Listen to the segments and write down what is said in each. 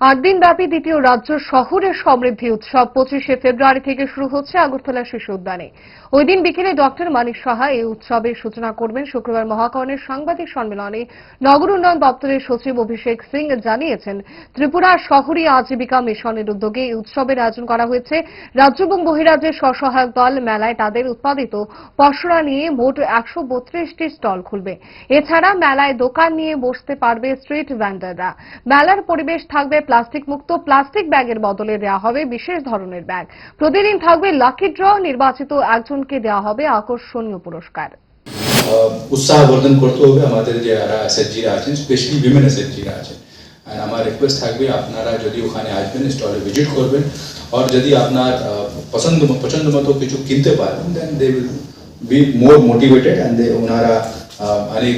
আট দিন ব্যাপী দ্বিতীয় রাজ্য শহরের সমৃদ্ধি উৎসব পঁচিশে ফেব্রুয়ারি থেকে শুরু হচ্ছে আগরতলা শিশু উদ্যানে। ওই দিন বিকেলে ডক্টর মানিক সাহা এই উৎসবের সূচনা করবেন। শুক্রবার মহাকরণের সাংবাদিক সম্মেলনে নগর উন্নয়ন দপ্তরের সচিব অভিষেক সিং জানিয়েছেন, ত্রিপুরা শহরী আজীবিকা মিশনের উদ্যোগে এই উৎসবের আয়োজন করা হয়েছে। রাজ্য এবং বহিরাজ্যের স্বসহায়ক দল মেলায় তাদের উৎপাদিত পসরা নিয়ে মোট একশো বত্রিশটি স্টল খুলবে। এছাড়া মেলায় দোকান নিয়ে বসতে পারবে স্ট্রিট ভ্যান্ডাররা মেলার পরিবেশ থাকবে প্লাস্টিক মুক্ত প্লাস্টিক ব্যাগের বদলে দেওয়া হবে বিশেষ ধরনের ব্যাগ। প্রতিদিন থাকবে লাকি ড্র নির্বাচিত একজনকে দেওয়া হবে আকর্ষণীয় পুরস্কার। উৎসাহবর্ধন করতে হবে আমাদের যে এসএসজিরা আছেন স্পেশালি উইমেন এসএসজিরা আছেন। আর আমার রিকোয়েস্ট থাকবে আপনারা যদি ওখানে আসবেন স্টলে ভিজিট করবেন আর যদি আপনার পছন্দ পছন্দ মতো কিছু কিনতে পারেন then they will be more motivated and they ওনারা অনেক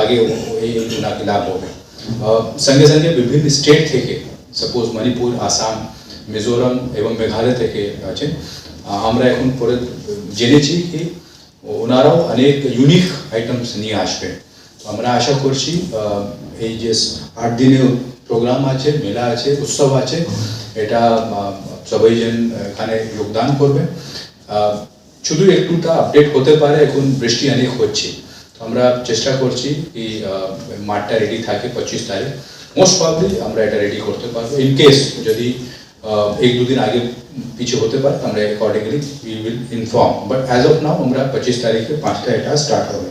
আগে এই ওনাকে লাভ হবে। সঙ্গে সঙ্গে বিভিন্ন স্টেট থেকে সাপোজ মণিপুর আসাম মিজোরাম এবং মেঘালয় থেকে আহ, আমরা এখন পরে জেনেছি কি ওনারাও অনেক ইউনিক আইটেমস নিয়ে আসবে আমরা আশা করছি এই যে আট দিনের প্রোগ্রাম আছে মেলা আছে উৎসব আছে এটা সবাই যেন এখানে যোগদান করবে। শুধু একটুটা আপডেট হতে পারে এখন বৃষ্টি অনেক হচ্ছে। আমরা চেষ্টা করছি আহ, মাঠটা রেডি থাকে পঁচিশ তারিখ। মোস্ট প্রবলি আমরা এটা রেডি করতে পারব। ইন কেস যদি এক দুদিন আগে পিছু হতে পারে আমরা accordingly we will inform but as of now আমরা পঁচিশ তারিখে পাঁচটা এটা স্টার্ট হবে।